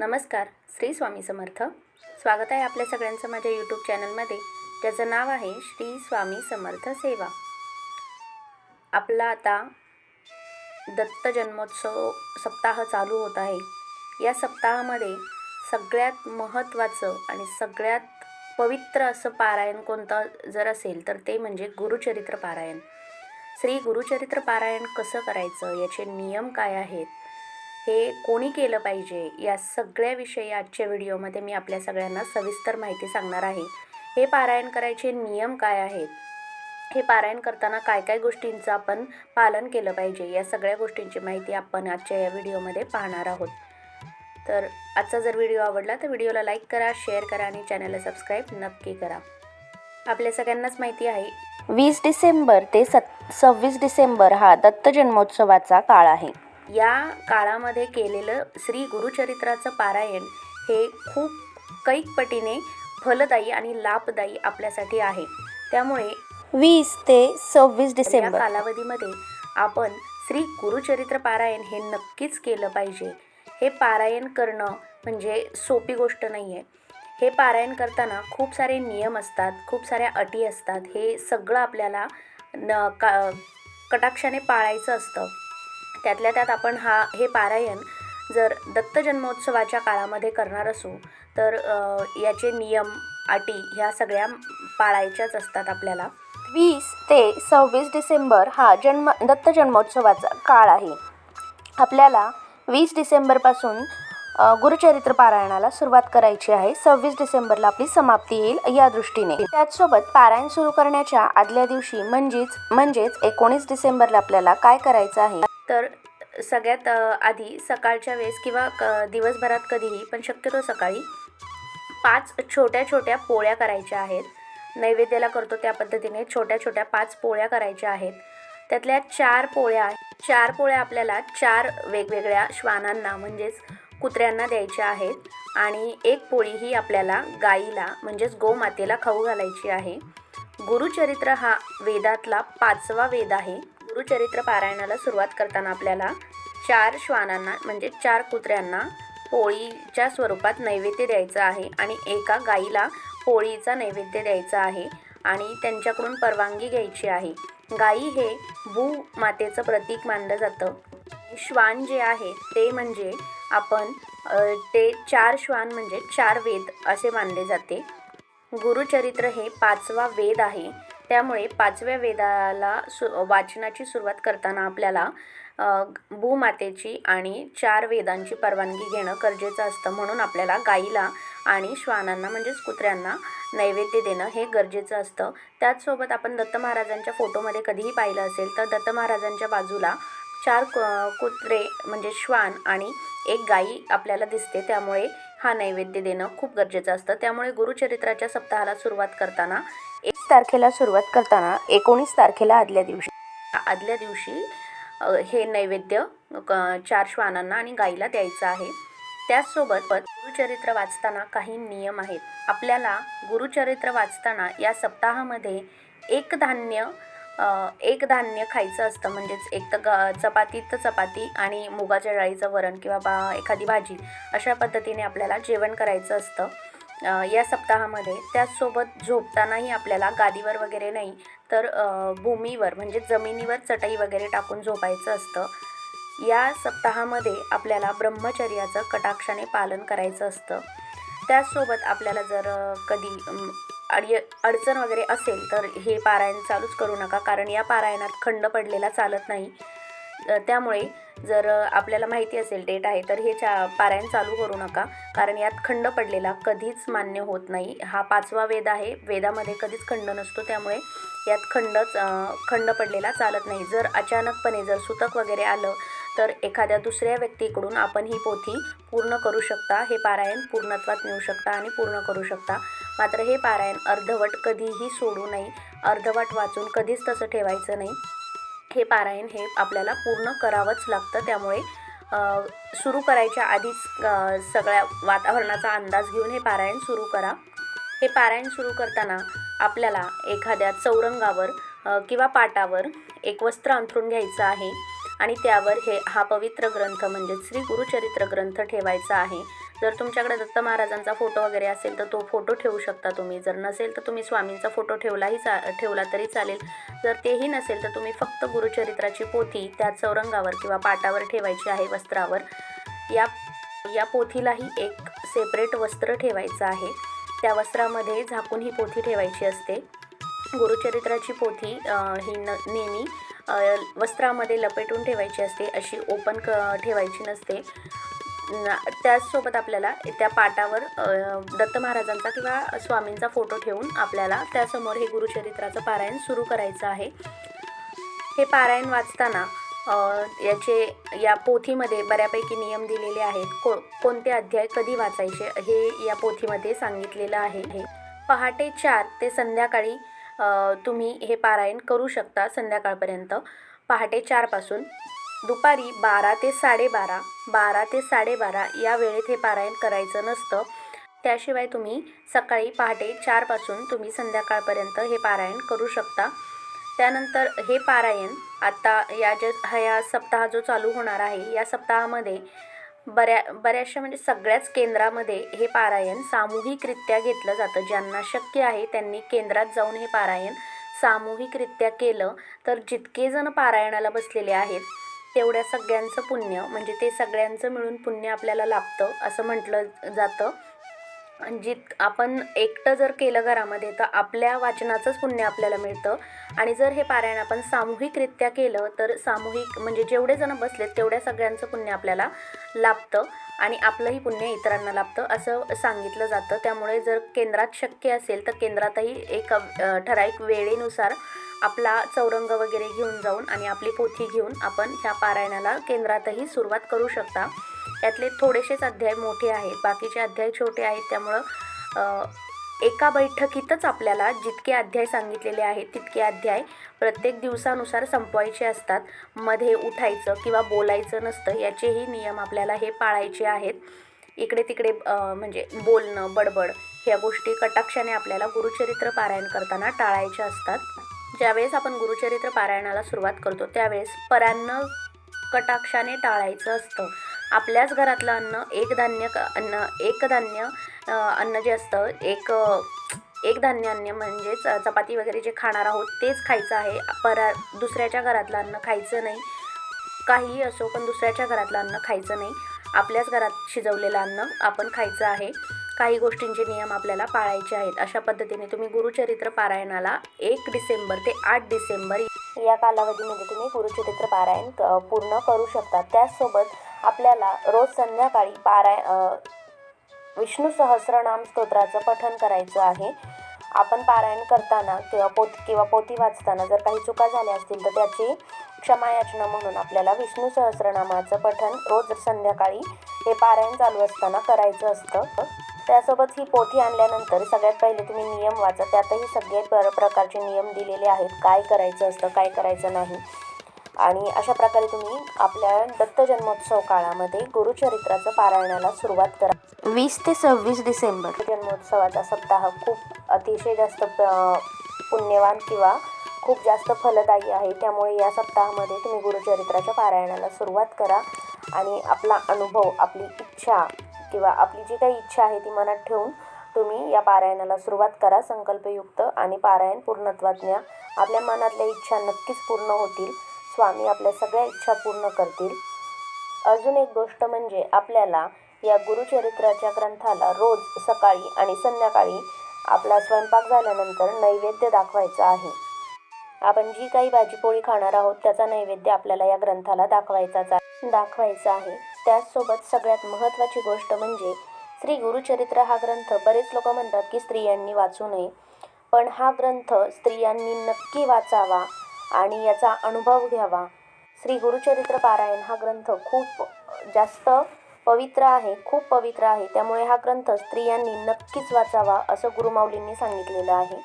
नमस्कार श्री स्वामी समर्थ. स्वागत आहे आपल्या सगळ्यांचं माझ्या यूट्यूब चॅनलमध्ये ज्याचं नाव आहे श्री स्वामी समर्थ सेवा. आपला आता दत्त जन्मोत्सव सप्ताह चालू होत आहे. या सप्ताहामध्ये सगळ्यात महत्त्वाचं आणि सगळ्यात पवित्र असं पारायण कोणतं जर असेल तर ते म्हणजे गुरुचरित्र पारायण. श्री गुरुचरित्र पारायण कसं करायचं? याचे नियम काय आहेत? हे कोणी केलं पाहिजे या सगळ्याविषयी आजच्या व्हिडिओमध्ये मी आपल्या सगळ्यांना सविस्तर माहिती सांगणार आहे. हे पारायण करायचे नियम काय आहेत? हे पारायण करताना काय काय गोष्टींचं आपण पालन केलं पाहिजे? या सगळ्या गोष्टींची माहिती आपण आजच्या या व्हिडिओमध्ये पाहणार आहोत. तर आजचा जर व्हिडिओ आवडला तर व्हिडिओला लाईक करा शेअर करा आणि चॅनलला सबस्क्राईब नक्की करा. आपल्या सगळ्यांनाच माहिती आहे वीस डिसेंबर ते सत् सव्वीस डिसेंबर हा दत्त जन्मोत्सवाचा काळ आहे. या काळामध्ये केलेलं श्री गुरुचरित्राचं पारायण हे खूप कैक पटीने फलदायी आणि लाभदायी आपल्यासाठी आहे. त्यामुळे वीस ते सव्वीस या डिसेंबर. कालावधीमध्ये आपण श्री गुरुचरित्र पारायण हे नक्कीच केलं पाहिजे. हे पारायण करणं म्हणजे सोपी गोष्ट नाही आहे हे पारायण करताना खूप सारे नियम असतात खूप साऱ्या अटी असतात. हे सगळं आपल्याला न का कटाक्षाने पाळायचं असतं. त्यातल्या त्यात आपण हा हे पारायण जर दत्त जन्मोत्सवाच्या काळामध्ये करणार असू तर याचे नियम अटी ह्या सगळ्या पाळायच्याच असतात आपल्याला. वीस ते सव्वीस डिसेंबर हा जन्म दत्त जन्मोत्सवाचा काळ आहे. आपल्याला वीस डिसेंबरपासून गुरुचरित्र पारायणाला सुरुवात करायची आहे. सव्वीस डिसेंबरला आपली समाप्ती येईल या दृष्टीने. त्याचसोबत पारायण सुरू करण्याच्या आदल्या दिवशी म्हणजेच म्हणजेच एकोणीस डिसेंबरला आपल्याला काय करायचं आहे? तर सगळ्यात आधी सकाळच्या वेळेस किंवा क दिवसभरात कधीही पण शक्यतो सकाळी पाच छोट्या छोट्या पोळ्या करायच्या आहेत. नैवेद्याला करतो त्या पद्धतीने छोट्या छोट्या पाच पोळ्या करायच्या आहेत. त्यातल्या चार पोळ्या चार पोळ्या आपल्याला चार वेगवेगळ्या श्वानांना म्हणजेच कुत्र्यांना द्यायच्या आहेत. आणि एक पोळी ही आपल्याला गाईला म्हणजेच गोमातेला खाऊ घालायची आहे. गुरुचरित्र हा वेदातला पाचवा वेद आहे. गुरुचरित्र पारायणाला सुरुवात करताना आपल्याला चार श्वानांना म्हणजे चार कुत्र्यांना पोळीच्या स्वरूपात नैवेद्य द्यायचं आहे आणि एका गाईला पोळीचा नैवेद्य द्यायचा आहे आणि त्यांच्याकडून परवानगी घ्यायची आहे. गाई हे भूमातेचं प्रतीक मानलं जातं. श्वान जे आहे ते म्हणजे आपण ते चार श्वान म्हणजे चार वेद असे मानले जाते. गुरुचरित्र हे पाचवा वेद आहे. त्यामुळे पाचव्या वेदाला सु वाचनाची सुरुवात करताना आपल्याला भूमातेची आणि चार वेदांची परवानगी घेणं गरजेचं असतं. म्हणून आपल्याला गाईला आणि श्वानांना म्हणजेच कुत्र्यांना नैवेद्य देणं हे गरजेचं असतं. त्याचसोबत आपण दत्त महाराजांच्या फोटोमध्ये कधीही पाहिलं असेल तर दत्त महाराजांच्या बाजूला चार कु- कुत्रे म्हणजे श्वान आणि एक गाई आपल्याला दिसते. त्यामुळे हा नैवेद्य देणं खूप गरजेचं असतं. त्यामुळे गुरुचरित्राच्या सप्ताहाला सुरुवात करताना एक तारखेला सुरुवात करताना एकोणीस तारखेला आदल्या दिवशी. आदल्या दिवशी हे नैवेद्य क- चार श्वानांना आणि गाईला द्यायचं आहे. त्याचसोबत गुरुचरित्र वाचताना काही नियम आहेत. आपल्याला गुरुचरित्र वाचताना या सप्ताहामध्ये एक धान्य एक धान्य खायचं असतं. म्हणजेच एक तर ग चपाती तर चपाती आणि मुगाच्या डाळीचं वरण किंवा बा एखादी भाजी. अशा पद्धतीने आपल्याला जेवण करायचं असतं. या सप्ताहामध्ये. त्याचसोबत झोपतानाही आपल्याला गादीवर वगैरे नाही तर भूमीवर म्हणजे जमिनीवर चटई वगैरे टाकून झोपायचं असतं. या सप्ताहामध्ये आपल्याला ब्रह्मचर्याचं कटाक्षाने पालन करायचं असतं. त्याचसोबत आपल्याला जर कधी अम, अडी अडचण वगैरे असेल तर हे पारायण चालूच करू नका कारण या पारायणात खंड पडलेला चालत नाही. त्यामुळे जर आपल्याला माहिती असेल डेट आहे तर हे चा पारायण चालू करू नका. कारण यात खंड पडलेला कधीच मान्य होत नाही. हा पाचवा वेद आहे. वेदामध्ये कधीच खंड नसतो. त्यामुळे यात खंडच खंड पडलेला चालत नाही. जर अचानकपणे जर सुतक वगैरे आलं तर एखाद्या दुसऱ्या व्यक्तीकडून आपण ही पोथी पूर्ण करू शकता. हे पारायण पूर्णत्वात नेऊ शकता आणि पूर्ण करू शकता. मात्र हे पारायण अर्धवट कधीही सोडू नये. अर्धवट वाचून कधीच तसं ठेवायचं नाही. हे पारायण हे आपल्याला पूर्ण करावंच लागतं. त्यामुळे सुरू करायच्या आधीच सगळ्या वातावरणाचा अंदाज घेऊन हे पारायण सुरू करा. हे पारायण सुरू करताना आपल्याला एखाद्या चौरंगावर किंवा पाटावर एक वस्त्र अंथरून घ्यायचं आहे. आणि त्यावर हे हा पवित्र ग्रंथ म्हणजे श्री गुरुचरित्र ग्रंथ ठेवायचा आहे. जर तुमच्याकडे दत्त महाराजांचा फोटो वगैरे असेल तर तो फोटो ठेवू शकता तुम्ही. जर नसेल तर तुम्ही स्वामींचा फोटो ठेवलाही चा ठेवला तरी चालेल. जर तेही नसेल तर तुम्ही फक्त गुरुचरित्राची पोथी त्या चौरंगावर किंवा पाटावर ठेवायची आहे वस्त्रावर. या या पोथीलाही एक सेपरेट वस्त्र ठेवायचं आहे. त्या वस्त्रामध्ये झाकून ही पोथी ठेवायची असते. गुरुचरित्राची पोथी ही न नेहमी वस्त्रामध्ये लपेटून ठेवायची असते. अशी ओपन क ठेवायची नसते. त्याचसोबत आपल्याला त्या पाटावर दत्त महाराजांचा किंवा स्वामींचा फोटो ठेवून आपल्याला त्यासमोर हे गुरुचरित्राचं पारायण सुरू करायचं आहे. हे पारायण वाचताना याचे या पोथीमध्ये बऱ्यापैकी नियम दिलेले आहेत. को कोणते अध्याय कधी वाचायचे हे या पोथीमध्ये सांगितलेलं आहे हे. पहाटे चार ते संध्याकाळी तुम्ही हे पारायण करू शकता संध्याकाळपर्यंत. पहाटे चारपासून दुपारी बारा ते साडेबारा बारा ते साडेबारा या वेळेत हे पारायण करायचं नसतं. त्याशिवाय तुम्ही सकाळी पहाटे चारपासून तुम्ही संध्याकाळपर्यंत हे पारायण करू शकता. त्यानंतर हे पारायण आता या जे ह्या सप्ताह जो चालू होणार आहे या सप्ताहामध्ये बऱ्या बऱ्याचशा म्हणजे सगळ्याच केंद्रामध्ये हे पारायण सामूहिकरित्या घेतलं जातं. ज्यांना शक्य आहे त्यांनी केंद्रात जाऊन हे पारायण सामूहिकरित्या केलं. तर जितके जण पारायणाला बसलेले आहेत तेवढ्या सगळ्यांचं पुण्य म्हणजे ते सगळ्यांचं मिळून पुण्य आपल्याला लाभतं असं म्हटलं जातं. जित आपण एकटं जर केलं घरामध्ये तर आपल्या वाचनाचंच पुण्य आपल्याला मिळतं. आणि जर हे पारायण आपण सामूहिकरित्या केलं तर सामूहिक म्हणजे जेवढे जण बसलेत तेवढ्या सगळ्यांचं पुण्य आपल्याला लाभतं. आणि आपलंही पुण्य इतरांना लाभतं असं सांगितलं जातं. त्यामुळे जर केंद्रात शक्य असेल तर केंद्रातही एक ठराविक वेळेनुसार आपला चौरंग वगैरे घेऊन जाऊन आणि आपली पोथी घेऊन आपण ह्या पारायणाला केंद्रातही सुरुवात करू शकता. यातले थोडेसेच अध्याय मोठे आहेत. बाकीचे अध्याय छोटे आहेत. त्यामुळं एका बैठकीतच आपल्याला जितके अध्याय सांगितलेले आहेत तितके अध्याय प्रत्येक दिवसानुसार संपवायचे असतात. मध्ये उठायचं किंवा बोलायचं नसतं याचेही नियम आपल्याला हे पाळायचे आहेत. इकडे तिकडे म्हणजे बोलणं बडबड ह्या गोष्टी कटाक्षाने आपल्याला गुरुचरित्र पारायण करताना टाळायच्या असतात. ज्यावेळेस आपण गुरुचरित्र पारायणाला सुरुवात करतो त्यावेळेस परान्न कटाक्षाने टाळायचं असतं. आपल्याच घरातलं अन्न एक धान्य अन्न एक धान्य अन्न जे असतं एक एक धान्य अन्न म्हणजेच चपाती वगैरे जे खाणार आहोत तेच खायचं आहे. परा दुसऱ्याच्या घरातलं अन्न खायचं नाही. काहीही असो पण दुसऱ्याच्या घरातलं अन्न खायचं नाही. आपल्याच घरात शिजवलेलं अन्न आपण खायचं आहे. काही गोष्टींचे नियम आपल्याला पाळायचे आहेत. अशा पद्धतीने तुम्ही गुरुचरित्र पारायणाला एक डिसेंबर ते आठ डिसेंबर या कालावधीमध्ये तुम्ही गुरुचरित्र पारायण पूर्ण करू शकता. त्याचसोबत आपल्याला रोज संध्याकाळी पाराय विष्णू सहस्रनाम स्तोत्राचं पठण करायचं आहे. आपण पारायण करताना किंवा पोत किंवा पोथी वाचताना जर काही चुका झाल्या असतील तर त्याची क्षमायाचना म्हणून आपल्याला विष्णू सहस्रनामाचं पठण रोज संध्याकाळी हे पारायण चालू असताना करायचं असतं. त्यासोबत ही पोथी आणल्यानंतर सगळ्यात पहिले तुम्ही नियम वाचा. त्यातही सगळे प्र प्रकारचे नियम दिलेले आहेत. काय करायचं असतं काय करायचं नाही. आणि अशा प्रकारे तुम्ही आपल्या दत्त जन्मोत्सव काळामध्ये गुरुचरित्राचं पारायणाला सुरुवात करा. वीस ते सव्वीस डिसेंबर. जन्मोत्सवाचा सप्ताह खूप अतिशय जास्त पुण्यवान किंवा खूप जास्त फलदायी आहे. त्यामुळे या सप्ताहामध्ये तुम्ही गुरुचरित्राच्या पारायणाला सुरुवात करा. आणि आपला अनुभव आपली इच्छा किंवा आपली जी काही इच्छा आहे ती मनात ठेवून तुम्ही या पारायणाला सुरुवात करा संकल्पयुक्त आणि पारायण पूर्णत्वात न्या आपल्या मनातल्या इच्छा नक्कीच पूर्ण होतील. स्वामी आपल्या सगळ्या इच्छा पूर्ण करतील. अजून एक गोष्ट म्हणजे आपल्याला या गुरुचरित्राच्या ग्रंथाला रोज सकाळी आणि संध्याकाळी आपला स्वयंपाक झाल्यानंतर नैवेद्य दाखवायचा आहे. आपण जी काही भाजीपोळी खाणार आहोत त्याचा नैवेद्य आपल्याला या ग्रंथाला दाखवायचाच दाखवायचा आहे. त्याचसोबत सगळ्यात महत्त्वाची गोष्ट म्हणजे श्री गुरुचरित्र हा ग्रंथ बरेच लोक म्हणतात की स्त्रियांनी वाचू नये. पण हा ग्रंथ स्त्रियांनी नक्की वाचावा आणि याचा अनुभव घ्यावा. श्री गुरुचरित्र पारायण हा ग्रंथ खूप जास्त पवित्र आहे खूप पवित्र आहे. त्यामुळे हा ग्रंथ स्त्रियांनी नक्कीच वाचावा असं गुरुमाऊलींनी सांगितलेलं आहे.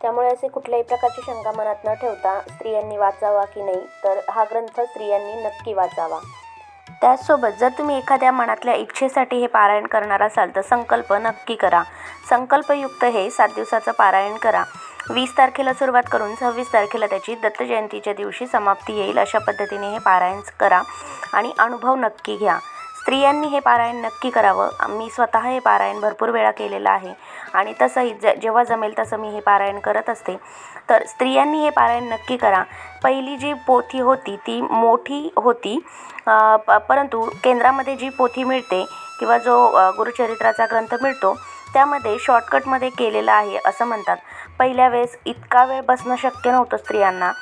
त्यामुळे असे कुठल्याही प्रकारची शंका मनात न ठेवता स्त्रियांनी वाचावा की नाही तर हा ग्रंथ स्त्रियांनी नक्की वाचावा. त्याचसोबत जर तुम्ही एखाद्या मनातल्या इच्छेसाठी हे पारायण करणार असाल तर संकल्प नक्की करा. संकल्पयुक्त हे सात दिवसाचं पारायण करा. वीस तारखेला सुरुवात करून सव्वीस तारखेला त्याची दत्त जयंतीच्या दिवशी समाप्ती येईल अशा पद्धतीने हे पारायण करा आणि अनुभव नक्की घ्या. स्त्रियांनी हे पारायण नक्की करावं. मी स्वतः हे पारायण भरपूर वेळा केलेलं आहे. आणि तसंही ज जेव्हा जमेल तसं मी हे पारायण करत असते. तर स्त्रियांनी हे पारायण नक्की करा. पहिली जी पोथी होती ती मोठी होती. प परंतु केंद्रामध्ये जी पोथी मिळते किंवा जो गुरुचरित्राचा ग्रंथ मिळतो त्यामध्ये शॉर्टकटमध्ये केलेलं आहे असं म्हणतात. पहिल्या वेळेस इतका वेळ बसणं शक्य नव्हतं स्त्रियांना.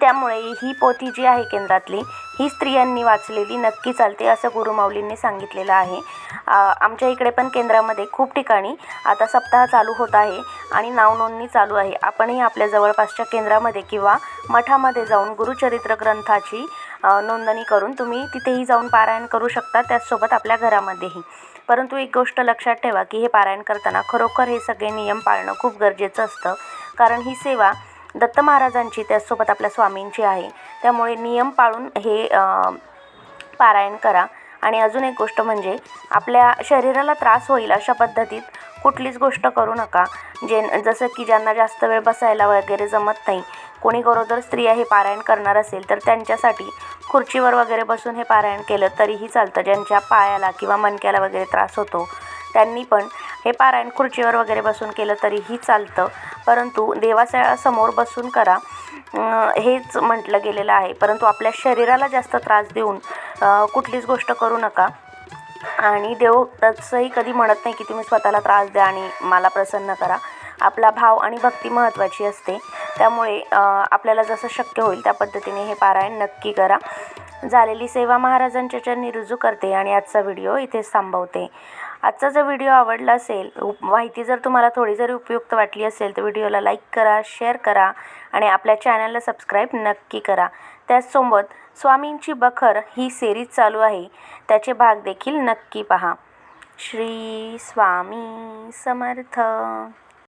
त्यामुळे ही पोथी जी आहे केंद्रातली ही स्त्रियांनी वाचलेली नक्की चालते असं गुरुमाऊलींनी सांगितलेलं आहे. आमच्या इकडे पण केंद्रामध्ये खूप ठिकाणी आता सप्ताह चालू होत आहे. आणि नावनोंदणी चालू आहे. आपणही आपल्या जवळपासच्या केंद्रामध्ये किंवा मठामध्ये जाऊन गुरुचरित्र ग्रंथाची नोंदणी करून तुम्ही तिथेही जाऊन पारायण करू शकता त्याचसोबत आपल्या घरामध्येही. परंतु एक गोष्ट लक्षात ठेवा की हे पारायण करताना खरोखर हे सगळे नियम पाळणं खूप गरजेचं असतं. कारण ही सेवा दत्त महाराजांची त्याचसोबत आपल्या स्वामींची आहे. त्यामुळे नियम पाळून हे पारायण करा. आणि अजून एक गोष्ट म्हणजे आपल्या शरीराला त्रास होईल अशा पद्धतीत कुठलीच गोष्ट करू नका. जे जसं की ज्यांना जास्त वेळ बसायला वगैरे जमत नाही कोणी गरोदर स्त्रिया हे पारायण करणार असेल तर त्यांच्यासाठी खुर्चीवर वगैरे बसून हे पारायण केलं तरीही चालतं. ज्यांच्या पायाला किंवा मणक्याला वगैरे त्रास होतो त्यांनी पण हे पारायण खुर्चीवर वगैरे बसून केलं तरीही चालतं. परंतु देवासमोर बसून करा. हेच म्हटलं गेलेलं आहे. परंतु आपल्या शरीराला जास्त त्रास देऊन कुठलीच गोष्ट करू नका. आणि देव तसंही कधी म्हणत नाही की तुम्ही स्वतःला त्रास द्या आणि मला प्रसन्न करा. आपला भाव आणि भक्ती महत्त्वाची असते. त्यामुळे आपल्याला जसं शक्य होईल त्या पद्धतीने हे पारायण नक्की करा. झालेली सेवा महाराजांच्या चरणी रुजू करते आणि आजचा व्हिडिओ इथेच थांबवते. आजचा जर व्हिडिओ आवडला असेल माहिती जर तुम्हाला थोडी जरी उपयुक्त वाटली असेल तर व्हिडिओला लाईक करा शेअर करा आणि आपल्या चॅनलला सबस्क्राईब नक्की करा. त्याचसोबत स्वामींची बखर ही सेरीज चालू आहे. त्याचे भाग देखील नक्की पहा. श्री स्वामी समर्थ.